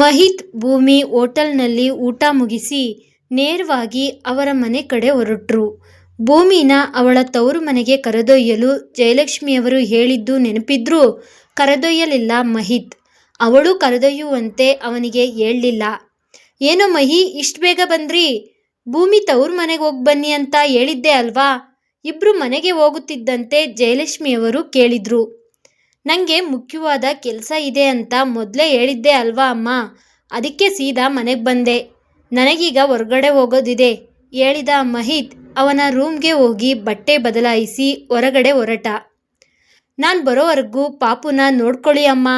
ಮಹಿತ್ ಭೂಮಿ ಹೋಟೆಲ್ನಲ್ಲಿ ಊಟ ಮುಗಿಸಿ ನೇರವಾಗಿ ಅವರ ಮನೆ ಕಡೆ ಹೊರಟ್ರು. ಭೂಮಿನ ಅವಳ ತವರು ಮನೆಗೆ ಕರೆದೊಯ್ಯಲು ಜಯಲಕ್ಷ್ಮಿಯವರು ಹೇಳಿದ್ದು ನೆನಪಿದ್ರೂ ಕರೆದೊಯ್ಯಲಿಲ್ಲ ಮಹಿತ್. ಅವಳು ಕರೆದೊಯ್ಯುವಂತೆ ಅವನಿಗೆ ಹೇಳಲಿಲ್ಲ ಏನೋ ಮಹಿ, ಇಷ್ಟು ಬೇಗ ಬಂದ್ರಿ? ಭೂಮಿ ತವರು ಮನೆಗೆ ಹೋಗಿ ಬನ್ನಿ ಅಂತ ಹೇಳಿದ್ದೆ ಅಲ್ವಾ? ಇಬ್ರು ಮನೆಗೆ ಹೋಗುತ್ತಿದ್ದಂತೆ ಜಯಲಕ್ಷ್ಮಿಯವರು ಕೇಳಿದ್ರು. ನಂಗೆ ಮುಖ್ಯವಾದ ಕೆಲಸ ಇದೆ ಅಂತ ಮೊದಲೇ ಹೇಳಿದ್ದೆ ಅಲ್ವಾ ಅಮ್ಮ ಅದಕ್ಕೆ ಸೀದಾ ಮನೆಗೆ ಬಂದೆ. ನನಗೀಗ ಹೊರಗಡೆ ಹೋಗೋದಿದೆ ಹೇಳಿದ ಮಹಿತ್ ಅವನ ರೂಮ್ಗೆ ಹೋಗಿ ಬಟ್ಟೆ ಬದಲಾಯಿಸಿ ಹೊರಗಡೆ ಹೊರಟ. ನಾನು ಬರೋವರೆಗೂ ಪಾಪುನ ನೋಡ್ಕೊಳ್ಳಿ ಅಮ್ಮ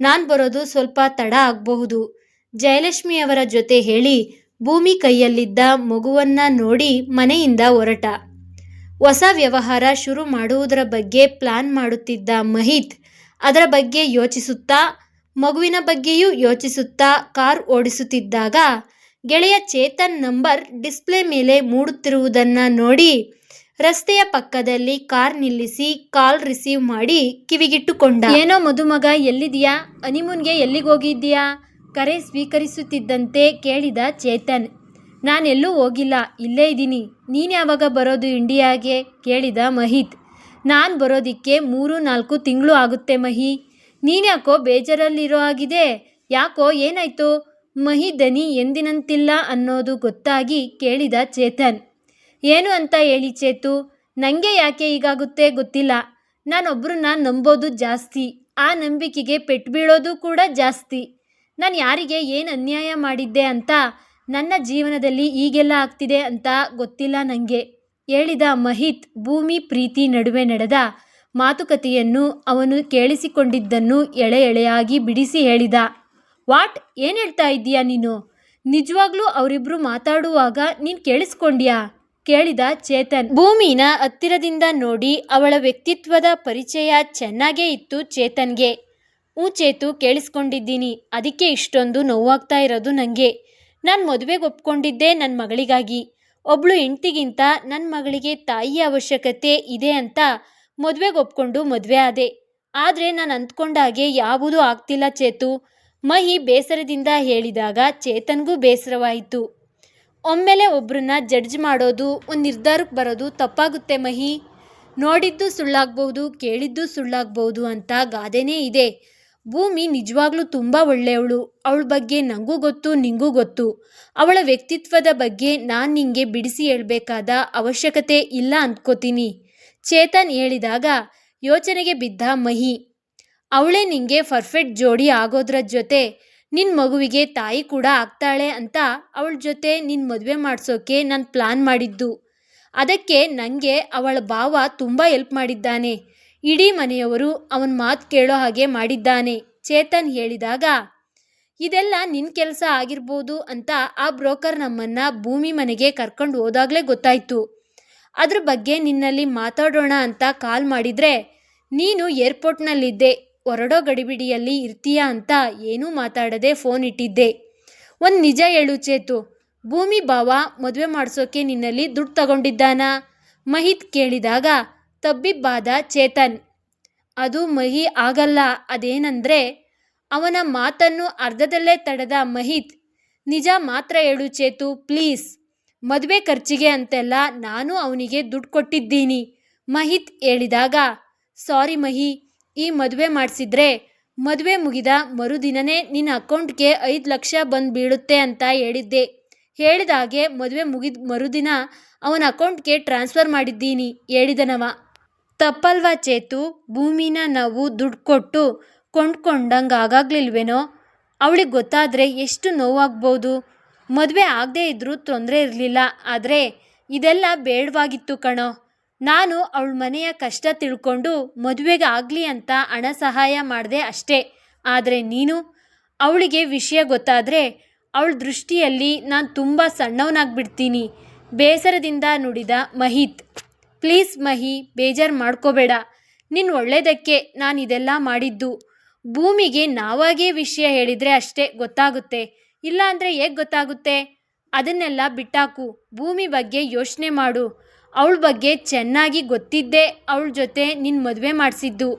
ನಾನು ಬರೋದು ಸ್ವಲ್ಪ ತಡ ಆಗಬಹುದು ಜಯಲಕ್ಷ್ಮಿಯವರ ಜೊತೆ ಹೇಳಿ ಭೂಮಿ ಕೈಯಲ್ಲಿದ್ದ ಮಗುವನ್ನ ನೋಡಿ ಮನೆಯಿಂದ ಹೊರಟ. ಹೊಸ ವ್ಯವಹಾರ ಶುರು ಮಾಡುವುದರ ಬಗ್ಗೆ ಪ್ಲಾನ್ ಮಾಡುತ್ತಿದ್ದ ಮಹಿತ್ ಅದರ ಬಗ್ಗೆ ಯೋಚಿಸುತ್ತಾ, ಮಗುವಿನ ಬಗ್ಗೆಯೂ ಯೋಚಿಸುತ್ತಾ ಕಾರ್ ಓಡಿಸುತ್ತಿದ್ದಾಗ ಗೆಳೆಯ ಚೇತನ್ ನಂಬರ್ ಡಿಸ್ಪ್ಲೇ ಮೇಲೆ ಮೂಡುತ್ತಿರುವುದನ್ನು ನೋಡಿ ರಸ್ತೆಯ ಪಕ್ಕದಲ್ಲಿ ಕಾರ್ ನಿಲ್ಲಿಸಿ ಕಾಲ್ ರಿಸೀವ್ ಮಾಡಿ ಕಿವಿಗಿಟ್ಟುಕೊಂಡ. ಏನೋ ಮದುಮಗ ಎಲ್ಲಿದೀಯಾ? ಎಲ್ಲಿಗೆ ಹೋಗಿದ್ದೀಯಾ ಕರೆ ಸ್ವೀಕರಿಸುತ್ತಿದ್ದಂತೆ ಕೇಳಿದ ಚೇತನ್. ನಾನೆಲ್ಲೂ ಹೋಗಿಲ್ಲ ಇಲ್ಲೇ ಇದ್ದೀನಿ ನೀನು ಯಾವಾಗ ಬರೋದು ಇಂಡಿಯಾಗೆ ಕೇಳಿದ ಮಹಿತ್. ನಾನ್ ಬರೋದಿಕ್ಕೆ ಮೂರು, ನಾಲ್ಕು ತಿಂಗಳು ಆಗುತ್ತೆ ಮಹಿ. ನೀನ್ಯಾಕೋ ಬೇಜಾರಲ್ಲಿರೋ ಹಾಗಿದೆ? ಯಾಕೋ ಏನಾಯ್ತು? ಮಹಿ ದನಿ ಎಂದಿನಂತಿಲ್ಲ ಅನ್ನೋದು ಗೊತ್ತಾಗಿ ಕೇಳಿದ ಚೇತನ್. ಏನು ಅಂತ ಹೇಳಿ ಚೇತು. ನನಗೆ ಯಾಕೆ ಹೀಗಾಗುತ್ತೆ ಗೊತ್ತಿಲ್ಲ. ನಾನೊಬ್ಬರನ್ನ ನಂಬೋದು ಜಾಸ್ತಿ. ಆ ನಂಬಿಕೆಗೆ ಪೆಟ್ಟು ಬೀಳೋದು ಕೂಡ ಜಾಸ್ತಿ. ನಾನು ಯಾರಿಗೆ ಏನು ಅನ್ಯಾಯ ಮಾಡಿದ್ದೆ ಅಂತ ನನ್ನ ಜೀವನದಲ್ಲಿ ಈಗೆಲ್ಲ ಆಗ್ತಿದೆ ಅಂತ ಗೊತ್ತಿಲ್ಲ ನಂಗೆ ಹೇಳಿದ ಮಹಿತ್ ಭೂಮಿ ಪ್ರೀತಿ ನಡುವೆ ನಡೆದ ಮಾತುಕತೆಯನ್ನು ಅವನು ಕೇಳಿಸಿಕೊಂಡಿದ್ದನ್ನು ಎಳೆ ಎಳೆಯಾಗಿ ಬಿಡಿಸಿ ಹೇಳಿದ. ವಾಟ್ ಏನು ಹೇಳ್ತಾ ಇದ್ದೀಯಾ ನೀನು? ನಿಜವಾಗ್ಲೂ ಅವರಿಬ್ಬರು ಮಾತಾಡುವಾಗ ನೀನು ಕೇಳಿಸ್ಕೊಂಡ್ಯಾ? ಕೇಳಿದ ಚೇತನ್. ಭೂಮಿನ ಹತ್ತಿರದಿಂದ ನೋಡಿ ಅವಳ ವ್ಯಕ್ತಿತ್ವದ ಪರಿಚಯ ಚೆನ್ನಾಗೇ ಇತ್ತು ಚೇತನ್ಗೆ. ಹ್ಞೂ ಚೇತು, ಕೇಳಿಸ್ಕೊಂಡಿದ್ದೀನಿ. ಅದಕ್ಕೆ ಇಷ್ಟೊಂದು ನೋವಾಗ್ತಾ ಇರೋದು ನನಗೆ ನಾನು ಮದುವೆಗೆ ಒಪ್ಕೊಂಡಿದ್ದೆ ನನ್ನ ಮಗಳಿಗಾಗಿ. ಒಬ್ಳು ಹೆಂಡ್ತಿಗಿಂತ ನನ್ನ ಮಗಳಿಗೆ ತಾಯಿಯ ಅವಶ್ಯಕತೆ ಇದೆ ಅಂತ ಮದುವೆಗೆ ಒಪ್ಕೊಂಡು ಮದುವೆ ಆದೆ. ಆದ್ರೆ ನಾನು ಅಂದ್ಕೊಂಡಾಗೆ ಯಾವುದೂ ಆಗ್ತಿಲ್ಲ ಚೇತು ಮಹಿ ಬೇಸರದಿಂದ ಹೇಳಿದಾಗ ಚೇತನ್ಗೂ ಬೇಸರವಾಯಿತು. ಒಮ್ಮೆಲೆ ಒಬ್ರನ್ನ ಜಡ್ಜ್ ಮಾಡೋದು, ಒಂದು ನಿರ್ಧಾರಕ್ಕೆ ಬರೋದು ತಪ್ಪಾಗುತ್ತೆ ಮಹಿ. ನೋಡಿದ್ದು ಸುಳ್ಳಾಗ್ಬಹುದು, ಕೇಳಿದ್ದು ಸುಳ್ಳಾಗ್ಬಹುದು ಅಂತ ಗಾದೆನೇ ಇದೆ. ಭೂಮಿ ನಿಜವಾಗ್ಲೂ ತುಂಬಾ ಒಳ್ಳೆಯವಳು ಅವಳ ಬಗ್ಗೆ ನಂಗೂ ಗೊತ್ತು, ನಿಂಗೂ ಗೊತ್ತು. ಅವಳ ವ್ಯಕ್ತಿತ್ವದ ಬಗ್ಗೆ ನಾನು ನಿಂಗೆ ಬಿಡಿಸಿ ಹೇಳ್ಬೇಕಾದ ಅವಶ್ಯಕತೆ ಇಲ್ಲ ಅಂದ್ಕೋತೀನಿ ಚೇತನ್ ಹೇಳಿದಾಗ, ಯೋಚನೆಗೆ ಬಿದ್ದ ಮಹಿ. ಅವಳೇ ನಿಂಗೆ ಪರ್ಫೆಕ್ಟ್ ಜೋಡಿ ಆಗೋದ್ರ ಜೊತೆ ನಿನ್ನ ಮಗುವಿಗೆ ತಾಯಿ ಕೂಡ ಆಗ್ತಾಳೆ ಅಂತ ಅವಳ ಜೊತೆ ನಿನ್ನ ಮದುವೆ ಮಾಡ್ಸೋಕೆ ನಾನು ಪ್ಲಾನ್ ಮಾಡಿದ್ದು. ಅದಕ್ಕೆ ನಂಗೆ ಅವಳ ಭಾವ ತುಂಬಾ ಹೆಲ್ಪ್ ಮಾಡಿದ್ದಾನೆ. ಇಡೀ ಮನೆಯವರು ಅವನ ಮಾತು ಕೇಳೋ ಹಾಗೆ ಮಾಡಿದ್ದಾನೆ ಚೇತನ್ ಹೇಳಿದಾಗ, ಇದೆಲ್ಲ ನಿನ್ ಕೆಲಸ ಆಗಿರ್ಬೋದು ಅಂತ ಆ ಬ್ರೋಕರ್ ನಮ್ಮನ್ನ ಭೂಮಿ ಮನೆಗೆ ಕರ್ಕೊಂಡು ಹೋದಾಗಲೇ ಗೊತ್ತಾಯ್ತು. ಅದ್ರ ಬಗ್ಗೆ ನಿನ್ನಲ್ಲಿ ಮಾತಾಡೋಣ ಅಂತ ಕಾಲ್ ಮಾಡಿದ್ರೆ ನೀನು ಏರ್ಪೋರ್ಟ್ನಲ್ಲಿದ್ದೆ. ಹೊರಡೋ ಗಡಿಬಿಡಿಯಲ್ಲಿ ಇರ್ತೀಯಾ ಅಂತ ಏನೂ ಮಾತಾಡದೆ ಫೋನ್ ಇಟ್ಟಿದ್ದೆ. ಒಂದು ನಿಜ ಹೇಳು ಚೇತು. ಭೂಮಿ ಭಾವ ಮದುವೆ ಮಾಡಿಸೋಕೆ ನಿನ್ನಲ್ಲಿ ದುಡ್ಡು ತಗೊಂಡಿದ್ದಾನಾ? ಮಹಿತ್ ಕೇಳಿದಾಗ ತಬ್ಬಿಬ್ಬಾದ ಚೇತನ್. ಅದು ಮಹಿ ಆಗಲ್ಲ ಅದೇನಂದ್ರೆ ಅವನ ಮಾತನ್ನು ಅರ್ಧದಲ್ಲೇ ತಡೆದ ಮಹಿತ್. ನಿಜ ಮಾತ್ರ ಹೇಳು ಚೇತು ಪ್ಲೀಸ್. ಮದುವೆ ಖರ್ಚಿಗೆ ಅಂತೆಲ್ಲ ನಾನು ಅವನಿಗೆ ದುಡ್ಡು ಕೊಟ್ಟಿದ್ದೀನಿ ಮಹಿತ್ ಹೇಳಿದಾಗ, ಸಾರಿ ಮಹಿ. ಈ ಮದುವೆ ಮಾಡಿಸಿದ್ರೆ ಮದುವೆ ಮುಗಿದ ಮರುದಿನನೇ ನಿನ್ನ ಅಕೌಂಟ್ಗೆ ಐದು ಲಕ್ಷ ಬಂದು ಬೀಳುತ್ತೆ ಅಂತ ಹೇಳಿದ್ದೆ ಹೇಳಿದಾಗೆ ಮದುವೆ ಮುಗಿದ ಮರುದಿನ ಅವನ ಅಕೌಂಟ್ಗೆ ಟ್ರಾನ್ಸ್ಫರ್ ಮಾಡಿದ್ದೀನಿ ಹೇಳಿದನವ. ತಪ್ಪಲ್ವಾ ಚೇತು? ಭೂಮಿನ ನಾವು ದುಡ್ಡು ಕೊಟ್ಟು ಕೊಂಡ್ಕೊಂಡಂಗೆ ಆಗಾಗ್ಲಿಲ್ವೇನೋ ಅವಳಿಗೆ ಗೊತ್ತಾದರೆ ಎಷ್ಟು ನೋವಾಗ್ಬೋದು? ಮದುವೆ ಆಗದೇ ಇದ್ದರೂ ತೊಂದರೆ ಇರಲಿಲ್ಲ, ಆದರೆ ಇದೆಲ್ಲ ಬೇಡವಾಗಿತ್ತು ಕಣೋ. ನಾನು ಅವಳ ಮನೆಯ ಕಷ್ಟ ತಿಳ್ಕೊಂಡು ಮದುವೆಗೆ ಆಗಲಿ ಅಂತ ಹಣ ಸಹಾಯ ಮಾಡಿದೆ ಅಷ್ಟೇ ಆದರೆ ನೀನು? ಅವಳಿಗೆ ವಿಷಯ ಗೊತ್ತಾದರೆ ಅವಳ ದೃಷ್ಟಿಯಲ್ಲಿ ನಾನು ತುಂಬ ಸಣ್ಣವನಾಗ್ಬಿಡ್ತೀನಿ ಬೇಸರದಿಂದ ನುಡಿದ ಮಹಿತ್. ಪ್ಲೀಸ್ ಮಹಿ, ಬೇಜಾರು ಮಾಡ್ಕೋಬೇಡ. ನಿನ್ ಒಳ್ಳೇದಕ್ಕೆ ನಾನು ಇದೆಲ್ಲ ಮಾಡಿದ್ದು. ಭೂಮಿಗೆ ನಾವಾಗೇ ವಿಷಯ ಹೇಳಿದ್ರೆ ಅಷ್ಟೇ ಗೊತ್ತಾಗುತ್ತೆ. ಇಲ್ಲಾಂದ್ರೆ ಹೇಗ್ ಗೊತ್ತಾಗುತ್ತೆ? ಅದನ್ನೆಲ್ಲ ಬಿಟ್ಟಾಕು ಭೂಮಿ ಬಗ್ಗೆ ಯೋಚನೆ ಮಾಡು. ಅವಳ ಬಗ್ಗೆ ಚೆನ್ನಾಗಿ ಗೊತ್ತಿದ್ದೇ ಅವಳ ಜೊತೆ ನಿನ್ ಮದುವೆ ಮಾಡಿಸಿದ್ದು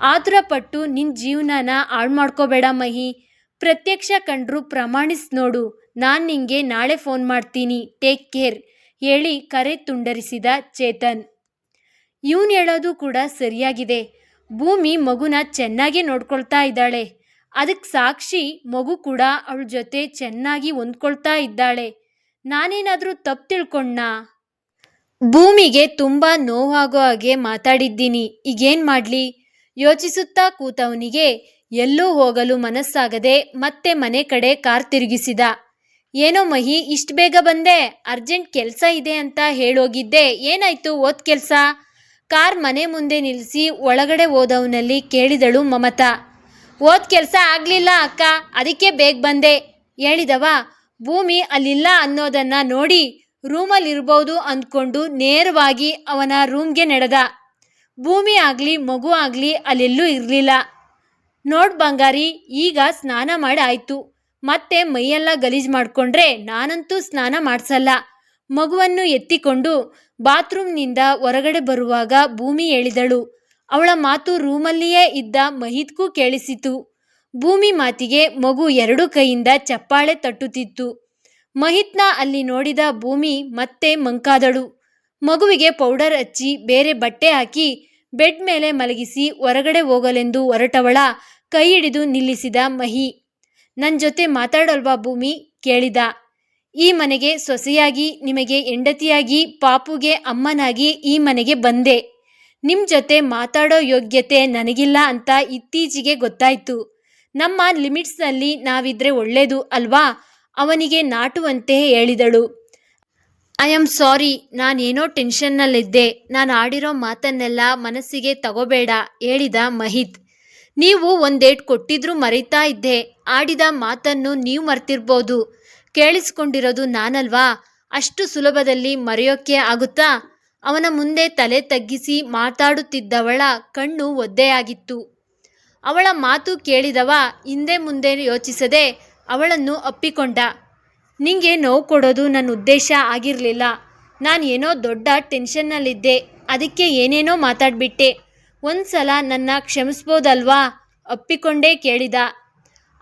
ಆತುರ ಪಟ್ಟು ನಿನ್ ಹಾಳು ಮಾಡ್ಕೋಬೇಡ ಮಹಿ. ಪ್ರತ್ಯಕ್ಷ ಕಂಡ್ರು ಪ್ರಮಾಣಿಸ್ ನೋಡು ನಾನು ನಿಂಗೆ ನಾಳೆ ಫೋನ್ ಮಾಡ್ತೀನಿ ಟೇಕ್ ಕೇರ್ ಹೇಳಿ ಕರೆ ತುಂಡರಿಸಿದ ಚೇತನ್. ಇವನು ಹೇಳೋದು ಕೂಡ ಸರಿಯಾಗಿದೆ. ಭೂಮಿ ಮಗುನ ಚೆನ್ನಾಗಿ ನೋಡ್ಕೊಳ್ತಾ ಇದ್ದಾಳೆ. ಅದಕ್ಕೆ ಸಾಕ್ಷಿ ಮಗು ಕೂಡ ಅವಳ ಜೊತೆ ಚೆನ್ನಾಗಿ ಹೊಂದ್ಕೊಳ್ತಾ ಇದ್ದಾಳೆ. ನಾನೇನಾದರೂ ತಪ್ಪು ತಿಳ್ಕೊಂಡ ಭೂಮಿಗೆ ತುಂಬ ನೋವಾಗೋ ಹಾಗೆ ಮಾತಾಡಿದ್ದೀನಿ. ಈಗೇನು ಮಾಡಲಿ? ಯೋಚಿಸುತ್ತಾ ಕೂತವನಿಗೆ ಎಲ್ಲೂ ಹೋಗಲು ಮನಸ್ಸಾಗದೆ ಮತ್ತೆ ಮನೆ ಕಡೆ ಕಾರ್ ತಿರುಗಿಸಿದ. ಏನೋ ಮಹಿ, ಇಷ್ಟು ಬೇಗ ಬಂದೆ, ಅರ್ಜೆಂಟ್ ಕೆಲಸ ಇದೆ ಅಂತ ಹೇಳೋಗಿದ್ದೆ, ಏನಾಯ್ತು ಓದ್ ಕೆಲಸ? ಕಾರ್ ಮನೆ ಮುಂದೆ ನಿಲ್ಲಿಸಿ ಒಳಗಡೆ ಹೋದವನಲ್ಲಿ ಕೇಳಿದಳು ಮಮತಾ. ಓದ್ ಕೆಲಸ ಆಗಲಿಲ್ಲ ಅಕ್ಕ, ಅದಕ್ಕೆ ಬೇಗ ಬಂದೆ. ಹೇಳಿದವ, ಭೂಮಿ ಅಲ್ಲಿಲ್ಲ ಅನ್ನೋದನ್ನ ನೋಡಿ, ರೂಮಲ್ಲಿರ್ಬೋದು ಅಂದ್ಕೊಂಡು ನೇರವಾಗಿ ಅವನ ರೂಮ್ಗೆ ನಡೆದ. ಭೂಮಿ ಆಗಲಿ, ಮಗು ಆಗಲಿ, ಅಲ್ಲೆಲ್ಲೂ ಇರಲಿಲ್ಲ. ನೋಡ್ ಬಂಗಾರಿ, ಈಗ ಸ್ನಾನ ಮಾಡಿ ಆಯ್ತು. ಮತ್ತೆ ಮೈಯೆಲ್ಲ ಗಲೀಜು ಮಾಡಿಕೊಂಡ್ರೆ ನಾನಂತೂ ಸ್ನಾನ ಮಾಡಿಸಲ್ಲ. ಮಗುವನ್ನು ಎತ್ತಿಕೊಂಡು ಬಾತ್ರೂಮ್ನಿಂದ ಹೊರಗಡೆ ಬರುವಾಗ ಭೂಮಿ ಹೇಳಿದಳು. ಅವಳ ಮಾತು ರೂಮಲ್ಲಿಯೇ ಇದ್ದ ಮಹಿತ್ಗೂ ಕೇಳಿಸಿತು. ಭೂಮಿ ಮಾತಿಗೆ ಮಗು ಎರಡು ಕೈಯಿಂದ ಚಪ್ಪಾಳೆ ತಟ್ಟುತ್ತಿತ್ತು. ಮಹಿತ್ನ ಅಲ್ಲಿ ನೋಡಿದ ಭೂಮಿ ಮತ್ತೆ ಮಂಕಾದಳು. ಮಗುವಿಗೆ ಪೌಡರ್ ಹಚ್ಚಿ ಬೇರೆ ಬಟ್ಟೆ ಹಾಕಿ ಬೆಡ್ ಮೇಲೆ ಮಲಗಿಸಿ ಹೊರಗಡೆ ಹೋಗಲೆಂದು ಹೊರಟವಳ ಕೈ ಹಿಡಿದು ನಿಲ್ಲಿಸಿದ ಮಹಿ. ನನ್ನ ಜೊತೆ ಮಾತಾಡಲ್ವಾ ಭೂಮಿ? ಕೇಳಿದ. ಈ ಮನೆಗೆ ಸೊಸೆಯಾಗಿ, ನಿಮಗೆ ಹೆಂಡತಿಯಾಗಿ, ಪಾಪುಗೆ ಅಮ್ಮನಾಗಿ ಈ ಮನೆಗೆ ಬಂದೆ. ನಿಮ್ಮ ಜೊತೆ ಮಾತಾಡೋ ಯೋಗ್ಯತೆ ನನಗಿಲ್ಲ ಅಂತ ಇತ್ತೀಚೆಗೆ ಗೊತ್ತಾಯ್ತು. ನಮ್ಮ ಲಿಮಿಟ್ಸ್ನಲ್ಲಿ ನಾವಿದ್ರೆ ಒಳ್ಳೇದು ಅಲ್ವಾ? ಅವನಿಗೆ ನಾಟುವಂತೆ ಹೇಳಿದಳು. ಐ ಆಮ್ ಸಾರಿ, ನಾನೇನೋ ಟೆನ್ಷನ್ನಲ್ಲಿದ್ದೆ. ನಾನು ಆಡಿರೋ ಮಾತನ್ನೆಲ್ಲ ಮನಸ್ಸಿಗೆ ತಗೋಬೇಡ, ಹೇಳಿದ ಮಹಿತ್. ನೀವು ಒಂದೇಟ್ ಕೊಟ್ಟಿದ್ರೂ ಮರೀತಾ ಇದ್ದೆ. ಆಡಿದ ಮಾತನ್ನು ನೀವು ಮರ್ತಿರ್ಬೋದು. ಕೇಳಿಸ್ಕೊಂಡಿರೋದು ನಾನಲ್ವಾ? ಅಷ್ಟು ಸುಲಭದಲ್ಲಿ ಮರೆಯೋಕ್ಕೆ ಆಗುತ್ತಾ? ಅವನ ಮುಂದೆ ತಲೆ ತಗ್ಗಿಸಿ ಮಾತಾಡುತ್ತಿದ್ದವಳ ಕಣ್ಣು ಒದ್ದೆಯಾಗಿತ್ತು. ಅವಳ ಮಾತು ಕೇಳಿದವ ಹಿಂದೆ ಮುಂದೆ ಯೋಚಿಸದೆ ಅವಳನ್ನು ಅಪ್ಪಿಕೊಂಡ ನಿಂಗೆ ನೋವು ಕೊಡೋದು ನನ್ನ ಉದ್ದೇಶ ಆಗಿರಲಿಲ್ಲ. ನಾನು ಏನೋ ದೊಡ್ಡ ಟೆನ್ಷನ್ನಲ್ಲಿದ್ದೆ. ಅದಕ್ಕೆ ಏನೇನೋ ಮಾತಾಡ್ಬಿಟ್ಟೆ. ಒಂದು ಸಲ ನನ್ನ ಕ್ಷಮಿಸ್ಬೋದಲ್ವಾ? ಅಪ್ಪಿಕೊಂಡೇ ಕೇಳಿದ.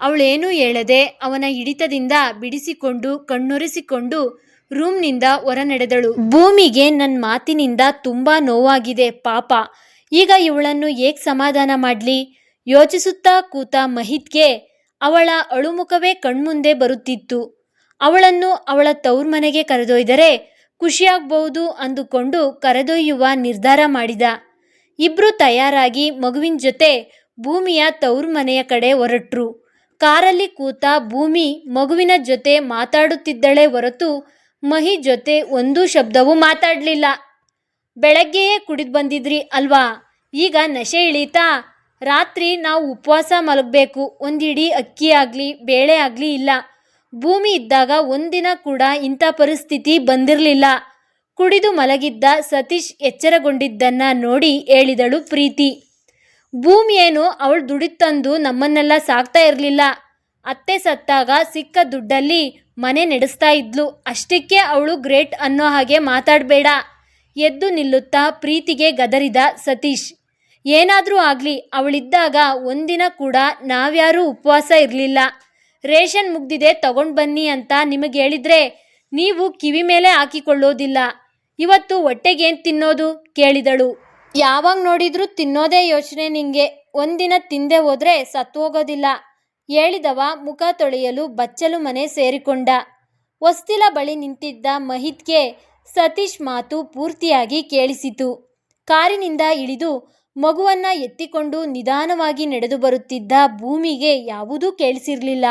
ಅವಳೇನೂ ಹೇಳದೆ ಅವನ ಹಿಡಿತದಿಂದ ಬಿಡಿಸಿಕೊಂಡು ಕಣ್ಣೊರೆಸಿಕೊಂಡು ರೂಮ್ನಿಂದ ಹೊರ ನಡೆದಳು ಭೂಮಿಗೆ ನನ್ನ ಮಾತಿನಿಂದ ತುಂಬ ನೋವಾಗಿದೆ ಪಾಪ. ಈಗ ಇವಳನ್ನು ಹೇಗೆ ಸಮಾಧಾನ ಮಾಡಲಿ? ಯೋಚಿಸುತ್ತಾ ಕೂತ ಮಹಿತ್ಗೆ ಅವಳ ಅಳುಮುಖವೇ ಕಣ್ಮುಂದೆ ಬರುತ್ತಿತ್ತು. ಅವಳನ್ನು ಅವಳ ತವ್ರ ಮನೆಗೆ ಕರೆದೊಯ್ದರೆ ಖುಷಿಯಾಗಬಹುದು ಅಂದುಕೊಂಡು ಕರೆದೊಯ್ಯುವ ನಿರ್ಧಾರ ಮಾಡಿದ. ಇಬ್ರು ತಯಾರಾಗಿ ಮಗುವಿನ ಜೊತೆ ಭೂಮಿಯ ತವ್ರ ಮನೆಯ ಕಡೆ ಹೊರಟ್ರು. ಕಾರಲ್ಲಿ ಕೂತ ಭೂಮಿ ಮಗುವಿನ ಜೊತೆ ಮಾತಾಡುತ್ತಿದ್ದಳೆ ಹೊರತು ಮಹಿ ಜೊತೆ ಒಂದೂ ಶಬ್ದವೂ ಮಾತಾಡಲಿಲ್ಲ. ಬೆಳಗ್ಗೆಯೇ ಕುಡಿದು ಬಂದಿದ್ರಿ ಅಲ್ವಾ? ಈಗ ನಶೆ ಇಳೀತಾ? ರಾತ್ರಿ ನಾವು ಉಪವಾಸ ಮಲಗಬೇಕು, ಒಂದಿಡೀ ಅಕ್ಕಿ ಆಗಲಿ, ಬೇಳೆ ಆಗಲಿ ಇಲ್ಲ. ಭೂಮಿ ಇದ್ದಾಗ ಒಂದಿನ ಕೂಡ ಇಂಥ ಪರಿಸ್ಥಿತಿ ಬಂದಿರಲಿಲ್ಲ. ಕುಡಿದು ಮಲಗಿದ್ದ ಸತೀಶ್ ಎಚ್ಚರಗೊಂಡಿದ್ದನ್ನ ನೋಡಿ ಹೇಳಿದಳು ಪ್ರೀತಿ. ಭೂಮಿಯೇನು ಅವಳು ದುಡಿತಂದು ನಮ್ಮನ್ನೆಲ್ಲ ಸಾಕ್ತಾ ಇರಲಿಲ್ಲ. ಅತ್ತೆ ಸತ್ತಾಗ ಸಿಕ್ಕ ದುಡ್ಡಲ್ಲಿ ಮನೆ ನಡೆಸ್ತಾ ಇದ್ಲು. ಅಷ್ಟಕ್ಕೆ ಅವಳು ಗ್ರೇಟ್ ಅನ್ನೋ ಹಾಗೆ ಮಾತಾಡಬೇಡ. ಎದ್ದು ನಿಲ್ಲುತ್ತಾ ಪ್ರೀತಿಗೆ ಗದರಿದ ಸತೀಶ್. ಏನಾದರೂ ಆಗಲಿ, ಅವಳಿದ್ದಾಗ ಒಂದಿನ ಕೂಡ ನಾವ್ಯಾರೂ ಉಪವಾಸ ಇರಲಿಲ್ಲ. ರೇಷನ್ ಮುಗ್ದಿದೆ, ತಗೊಂಡು ಬನ್ನಿ ಅಂತ ನಿಮಗೆ ಹೇಳಿದರೆ ನೀವು ಕಿವಿ ಮೇಲೆ ಹಾಕಿಕೊಳ್ಳೋದಿಲ್ಲ. ಇವತ್ತು ಹೊಟ್ಟೆಗೇನು ತಿನ್ನೋದು? ಕೇಳಿದಳು. ಯಾವಾಗ ನೋಡಿದ್ರೂ ತಿನ್ನೋದೇ ಯೋಚನೆ ನಿಂಗೆ. ಒಂದಿನ ತಿಂದೆ ಹೋದ್ರೆ ಸತ್ತು ಹೋಗೋದಿಲ್ಲ ಹೇಳಿದವ ಮುಖ ತೊಳೆಯಲು ಬಚ್ಚಲು ಮನೆ ಸೇರಿಕೊಂಡ. ಹೊಸ್ತಿಲ ಬಳಿ ನಿಂತಿದ್ದ ಮಹಿತ್ಗೆ ಸತೀಶ್ ಮಾತು ಪೂರ್ತಿಯಾಗಿ ಕೇಳಿಸಿತು. ಕಾರಿನಿಂದ ಇಳಿದು ಮಗುವನ್ನ ಎತ್ತಿಕೊಂಡು ನಿಧಾನವಾಗಿ ನಡೆದು ಬರುತ್ತಿದ್ದ ಭೂಮಿಗೆ ಯಾವುದೂ ಕೇಳಿಸಿರಲಿಲ್ಲ.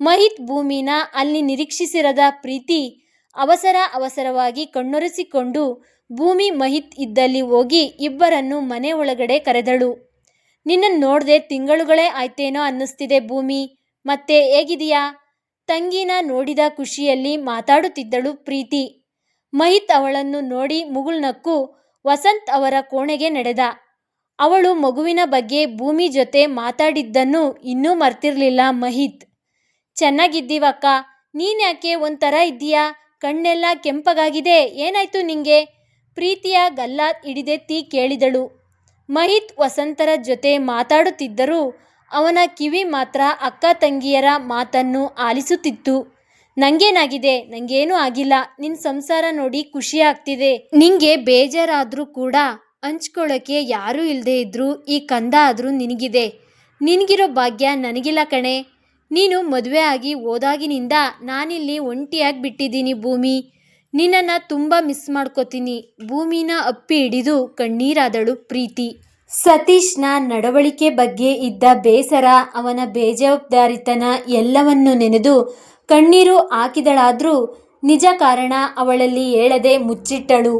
ಮಹಿತ್ ಭೂಮಿನ ಅಲ್ಲಿ ನಿರೀಕ್ಷಿಸಿರದ ಪ್ರೀತಿ ಅವಸರ ಅವಸರವಾಗಿ ಕಣ್ಣೊರೆಸಿಕೊಂಡು ಭೂಮಿ ಮಹಿತ್ ಇದ್ದಲ್ಲಿ ಹೋಗಿ ಇಬ್ಬರನ್ನು ಮನೆ ಒಳಗಡೆ ಕರೆದಳು. ನಿನ್ನನ್ನು ನೋಡದೆ ತಿಂಗಳುಗಳೇ ಆಯ್ತೇನೋ ಅನ್ನಿಸ್ತಿದೆ ಭೂಮಿ, ಮತ್ತೆ ಹೇಗಿದೆಯಾ ತಂಗಿನ ನೋಡಿದ ಖುಷಿಯಲ್ಲಿ ಮಾತಾಡುತ್ತಿದ್ದಳು ಪ್ರೀತಿ. ಮಹಿತ್ ಅವಳನ್ನು ನೋಡಿ ಮುಗುಳ್ನಕ್ಕು ವಸಂತ್ ಅವರ ಕೋಣೆಗೆ ನಡೆದ. ಅವಳು ಮಗುವಿನ ಬಗ್ಗೆ ಭೂಮಿ ಜೊತೆ ಮಾತಾಡಿದ್ದನ್ನು ಇನ್ನೂ ಮರ್ತಿರ್ಲಿಲ್ಲ ಮಹಿತ್. ಚೆನ್ನಾಗಿದ್ದೀವಕ್ಕ, ನೀನ್ಯಾಕೆ ಒಂಥರ ಇದ್ದೀಯಾ? ಕಣ್ಣೆಲ್ಲ ಕೆಂಪಗಾಗಿದೆ. ಏನಾಯ್ತು ನಿಂಗೆ? ಪ್ರೀತಿಯ ಗಲ್ಲಾತ್ ಹಿಡಿದೆತ್ತಿ ಕೇಳಿದಳು. ಮಹಿತ್ ವಸಂತರ ಜೊತೆ ಮಾತಾಡುತ್ತಿದ್ದರೂ ಅವನ ಕಿವಿ ಮಾತ್ರ ಅಕ್ಕ ತಂಗಿಯರ ಮಾತನ್ನು ಆಲಿಸುತ್ತಿತ್ತು. ನಂಗೇನಾಗಿದೆ? ನಂಗೇನೂ ಆಗಿಲ್ಲ. ನಿನ್ನ ಸಂಸಾರ ನೋಡಿ ಖುಷಿ ಆಗ್ತಿದೆ. ನಿಂಗೆ ಬೇಜಾರಾದರೂ ಕೂಡ ಹಂಚ್ಕೊಳ್ಳೋಕೆ ಯಾರೂ ಇಲ್ಲದೆ ಇದ್ರೂ ಈ ಕಂದ ಆದರೂ ನಿನಗಿದೆ. ನಿನಗಿರೋ ಭಾಗ್ಯ ನನಗಿಲ್ಲ ಕಣೆ. ನೀನು ಮದುವೆ ಆಗಿ ಹೋದಾಗಿನಿಂದ ನಾನಿಲ್ಲಿ ಒಂಟಿಯಾಗಿ ಬಿಟ್ಟಿದ್ದೀನಿ ಭೂಮಿ. ನಿನ್ನನ್ನು ತುಂಬ ಮಿಸ್ ಮಾಡ್ಕೋತೀನಿ. ಭೂಮಿನ ಅಪ್ಪಿ ಹಿಡಿದು ಕಣ್ಣೀರಾದಳು ಪ್ರೀತಿ. ಸತೀಶ್ನ ನಡವಳಿಕೆ ಬಗ್ಗೆ ಇದ್ದ ಬೇಸರ, ಅವನ ಬೇಜವಾಬ್ದಾರಿತನ ಎಲ್ಲವನ್ನು ನೆನೆದು ಕಣ್ಣೀರು ಹಾಕಿದಳಾದರೂ ನಿಜ ಕಾರಣ ಅವಳಲ್ಲಿ ಹೇಳದೆ ಮುಚ್ಚಿಟ್ಟಳು.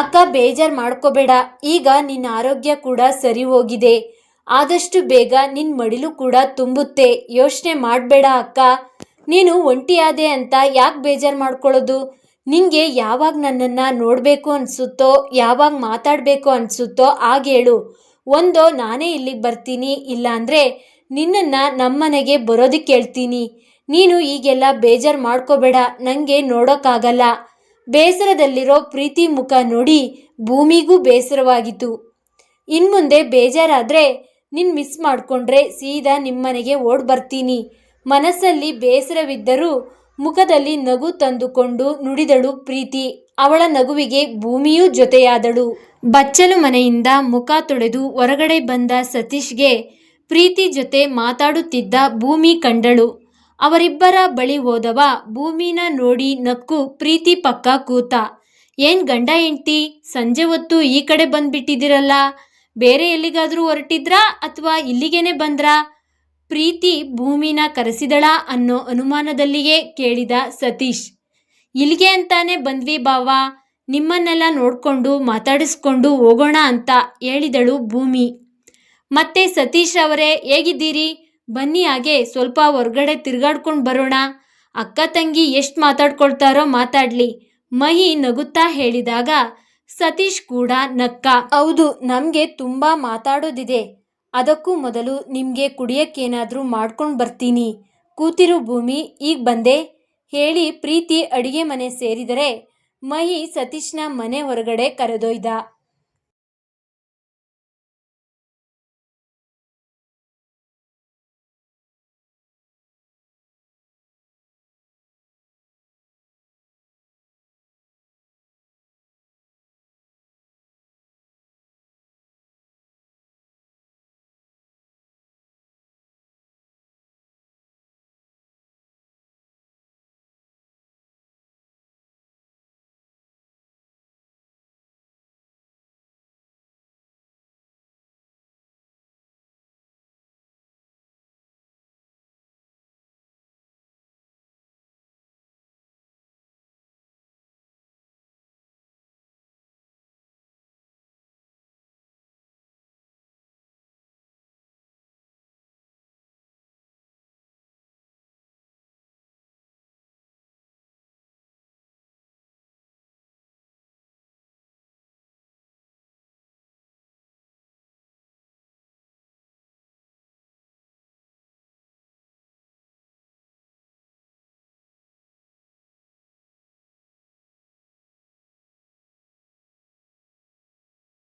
ಅಕ್ಕ ಬೇಜಾರು ಮಾಡ್ಕೋಬೇಡ, ಈಗ ನಿನ್ನ ಆರೋಗ್ಯ ಕೂಡ ಸರಿ ಹೋಗಿದೆ. ಆದಷ್ಟು ಬೇಗ ನಿನ್ನ ಮಡಿಲು ಕೂಡ ತುಂಬುತ್ತೆ. ಯೋಚನೆ ಮಾಡಬೇಡ ಅಕ್ಕ. ನೀನು ಒಂಟಿಯಾದೆ ಅಂತ ಯಾಕೆ ಬೇಜಾರು ಮಾಡ್ಕೊಳ್ಳೋದು? ನಿನಗೆ ಯಾವಾಗ ನನ್ನನ್ನು ನೋಡಬೇಕು ಅನಿಸುತ್ತೋ, ಯಾವಾಗ ಮಾತಾಡಬೇಕು ಅನಿಸುತ್ತೋ ಆಗ ಹೇಳು. ಒಂದೋ ನಾನೇ ಇಲ್ಲಿಗೆ ಬರ್ತೀನಿ, ಇಲ್ಲಾಂದರೆ ನಿನ್ನನ್ನು ನಮ್ಮನೆಗೆ ಬರೋದಕ್ಕೆ ಹೇಳ್ತೀನಿ ನೀನು ಈಗೆಲ್ಲ ಬೇಜಾರು ಮಾಡ್ಕೋಬೇಡ ನನಗೆ ನೋಡೋಕ್ಕಾಗಲ್ಲ ಬೇಸರದಲ್ಲಿರೋ ಪ್ರೀತಿ ಮುಖ ನೋಡಿ ಭೂಮಿಗೂ ಬೇಸರವಾಗಿತ್ತು. ಇನ್ಮುಂದೆ ಬೇಜಾರಾದರೆ ನಿನ್ನ ಮಿಸ್ ಮಾಡಿಕೊಂಡ್ರೆ ಸೀದಾ ನಿಮ್ಮನೆಗೆ ಓಡ್ ಬರ್ತೀನಿ. ಮನಸ್ಸಲ್ಲಿ ಬೇಸರವಿದ್ದರೂ ಮುಖದಲ್ಲಿ ನಗು ತಂದುಕೊಂಡು ನುಡಿದಳು ಪ್ರೀತಿ. ಅವಳ ನಗುವಿಗೆ ಭೂಮಿಯೂ ಜೊತೆಯಾದಳು. ಬಚ್ಚಲು ಮನೆಯಿಂದ ಮುಖ ತೊಳೆದು ಹೊರಗಡೆ ಬಂದ ಸತೀಶ್ಗೆ ಪ್ರೀತಿ ಜೊತೆ ಮಾತಾಡುತ್ತಿದ್ದ ಭೂಮಿ ಕಂಡಳು. ಅವರಿಬ್ಬರ ಬಳಿ ಹೋದವ ಭೂಮಿನ ನೋಡಿ ನಕ್ಕು ಪ್ರೀತಿ ಪಕ್ಕ ಕೂತ. ಏನ್ ಗಂಡ ಹೆಂಡ್ತಿ, ಸಂಜೆ ಹೊತ್ತು ಈ ಕಡೆ ಬಂದ್ಬಿಟ್ಟಿದ್ದೀರಲ್ಲ? ಬೇರೆ ಎಲ್ಲಿಗಾದರೂ ಹೊರಟಿದ್ರಾ ಅಥವಾ ಇಲ್ಲಿಗೇನೆ ಬಂದ್ರಾ? ಪ್ರೀತಿ ಭೂಮಿನ ಕರೆಸಿದಳಾ ಅನ್ನೋ ಅನುಮಾನದಲ್ಲಿಯೇ ಕೇಳಿದ ಸತೀಶ್. ಇಲ್ಲಿಗೆ ಅಂತಾನೆ ಬಂದ್ವಿ ಬಾವ, ನಿಮ್ಮನ್ನೆಲ್ಲ ನೋಡಿಕೊಂಡು ಮಾತಾಡಿಸ್ಕೊಂಡು ಹೋಗೋಣ ಅಂತ ಹೇಳಿದಳು ಭೂಮಿ. ಮತ್ತೆ ಸತೀಶ್ ಅವರೇ, ಹೇಗಿದ್ದೀರಿ? ಬನ್ನಿ ಹಾಗೆ ಸ್ವಲ್ಪ ಹೊರಗಡೆ ತಿರ್ಗಾಡ್ಕೊಂಡು ಬರೋಣ. ಅಕ್ಕ ತಂಗಿ ಎಷ್ಟು ಮಾತಾಡ್ಕೊಳ್ತಾರೋ ಮಾತಾಡ್ಲಿ, ಮಹಿ ನಗುತ್ತಾ ಹೇಳಿದಾಗ ಸತೀಶ್ ಕೂಡ ನಕ್ಕ. ಹೌದು, ನಮಗೆ ತುಂಬ ಮಾತಾಡೋದಿದೆ. ಅದಕ್ಕೂ ಮೊದಲು ನಿಮಗೆ ಕುಡಿಯೋಕ್ಕೇನಾದರೂ ಮಾಡ್ಕೊಂಡು ಬರ್ತೀನಿ. ಕೂತಿರು ಭೂಮಿ, ಈಗ ಬಂದೆ. ಹೇಳಿ ಪ್ರೀತಿ ಅಡಿಗೆ ಮನೆ ಸೇರಿದರೆ ಮಹಿ ಸತೀಶ್ನ ಮನೆ ಹೊರಗಡೆ ಕರೆದೊಯ್ದ.